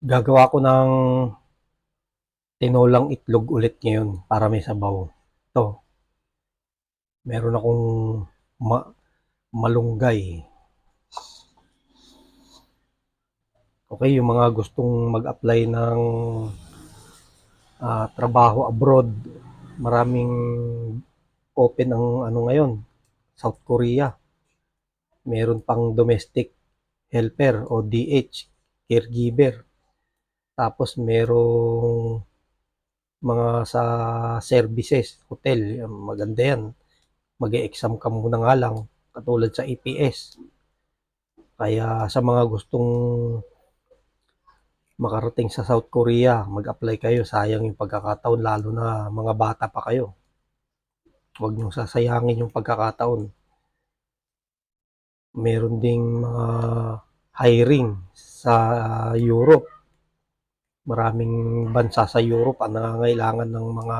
Gagawa ko ng tinolang itlog ulit ngayon para may sabaw. Ito, meron akong ma- malunggay. Okay, yung mga gustong mag-apply ng ah, trabaho abroad, maraming open ang ano ngayon, South Korea. Meron pang domestic helper o DH, caregiver. Tapos merong mga sa services, hotel, maganda yan. mag exam ka muna nga lang, katulad sa EPS. Kaya sa mga gustong makarating sa South Korea, mag-apply kayo. Sayang yung pagkakataon, lalo na mga bata pa kayo. Huwag niyong sasayangin yung pagkakataon. Meron ding mga hiring sa Europe. Maraming bansa sa Europe ang nangangailangan ng mga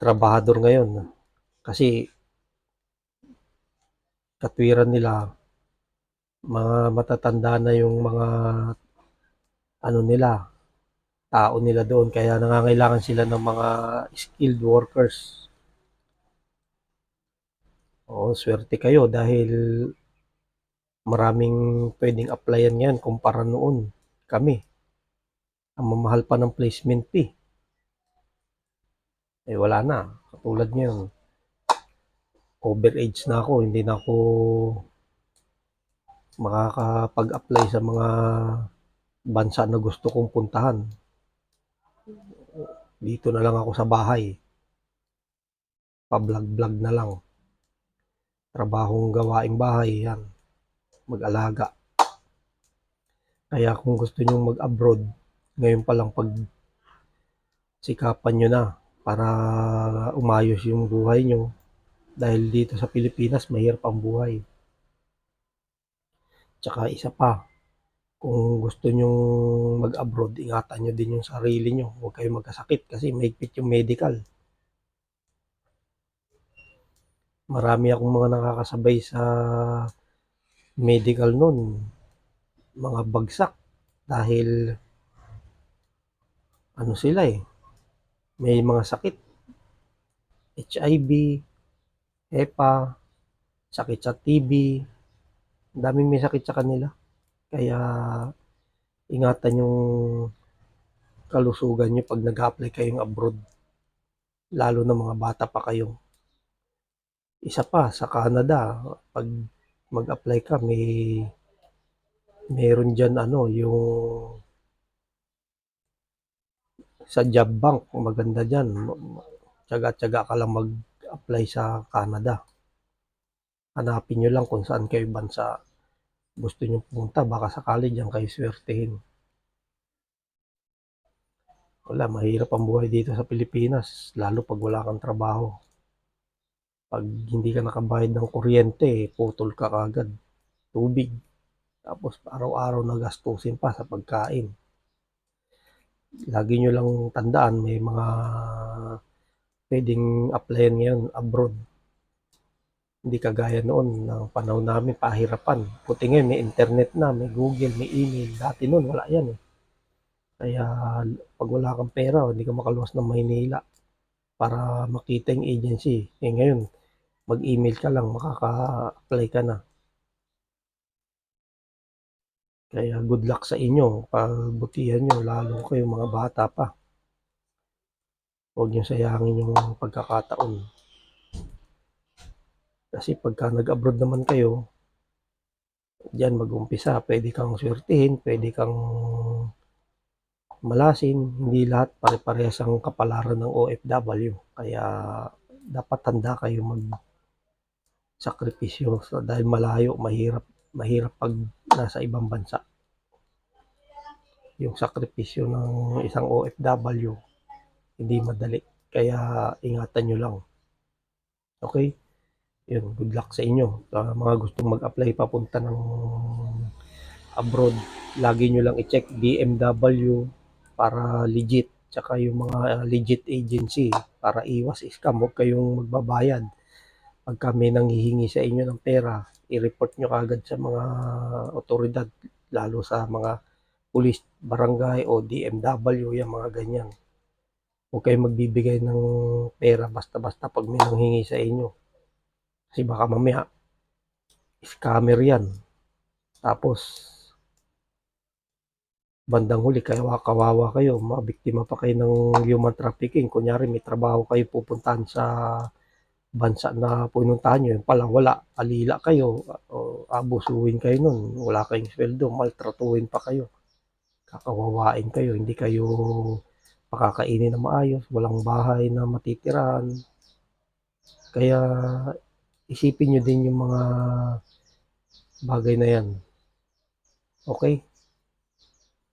trabahador ngayon. Kasi katwiran nila, mga matatanda na yung mga ano nila, tao nila doon. Kaya nangangailangan sila ng mga skilled workers. Oo, swerte kayo dahil maraming pwedeng applyan yan kumpara noon kami. Ang mamahal pa ng placement fee. Eh wala na. Katulad ngayon. Overage na ako. Hindi na ako makakapag-apply sa mga bansa na gusto kong puntahan. Dito na lang ako sa bahay. Pa-vlog-vlog na lang. Trabahong gawaing bahay, yan. Mag-alaga. Kaya kung gusto nyo mag-abroad, ngayon pa lang pag sikapan nyo na para umayos yung buhay nyo. Dahil dito sa Pilipinas, mahirap ang buhay. Tsaka isa pa, kung gusto nyo mag-abroad, ingatan nyo din yung sarili nyo. Huwag kayo magkasakit kasi mahigpit yung medical. Marami akong mga nakakasabay sa medical nun. Mga bagsak. Dahil ano sila eh. May mga sakit. HIV, HEPA, sakit sa TB. Daming may sakit sa kanila. Kaya ingatan yung kalusugan nyo pag nag-apply kayong abroad. Lalo na mga bata pa kayo. Isa pa, sa Canada, pag mag-apply ka, may meron dyan ano, yung sa job bank, maganda dyan. Tsaga-tsaga ka lang mag-apply sa Canada. Hanapin nyo lang kung saan kayo bansa gusto nyo pumunta. Baka sakali dyan kayo swertehin. Wala, mahirap ang buhay dito sa Pilipinas, lalo pag wala kang trabaho. Pag hindi ka nakabayad ng kuryente, putol ka kagad. Tubig. Tapos araw-araw na gastusin pa sa pagkain. Lagi nyo lang tandaan, may mga pwedeng applyan ngayon abroad. Hindi kagaya noon ng panahon namin, pahirapan. Puti ngayon, may internet na, may Google, may email. Dati noon, wala yan eh. Kaya pag wala kang pera, hindi ka makaluwas ng Maynila para makita yung agency. Eh ngayon, mag-email ka lang, makaka-apply ka na. Kaya good luck sa inyo. Pagbutihan nyo, lalo kayo mga bata pa. Huwag nyo sayangin yung pagkakataon. Kasi pagka nag-abroad naman kayo, dyan mag-umpisa, pwede kang swertihin, pwede kang malasin, hindi lahat pare-parehas ang kapalaran ng OFW. Kaya dapat tanda kayo mag sakripisyo so, dahil malayo, mahirap, mahirap pag nasa ibang bansa. Yung sakripisyo ng isang OFW, hindi madali. Kaya ingatan nyo lang. Okay? Yun, good luck sa inyo. Sa mga gustong mag-apply papunta ng abroad, lagi nyo lang i-check DMW para legit. Tsaka yung mga legit agency para iwas scam. Huwag kayong magbabayad. Pag kami nanghihingi sa inyo ng pera, i-report nyo kagad sa mga otoridad lalo sa mga pulis, barangay o DMW, yung mga ganyan. Huwag kayong magbibigay ng pera basta-basta pag may nanghingi sa inyo. Kasi baka mamaya, scammer yan. Tapos, bandang huli, kawawa, kawawa kayo, mabiktima pa kayo ng human trafficking. Kunyari, may trabaho kayo pupuntahan sa bansa na pununtahan nyo, yung pala wala, alila kayo, o abusuhin kayo nun, wala kayong sweldo, maltratuhin pa kayo, kakawawain kayo, hindi kayo pakakainin na maayos, walang bahay na matitirahan. Kaya isipin nyo din yung mga bagay na yan. Okay?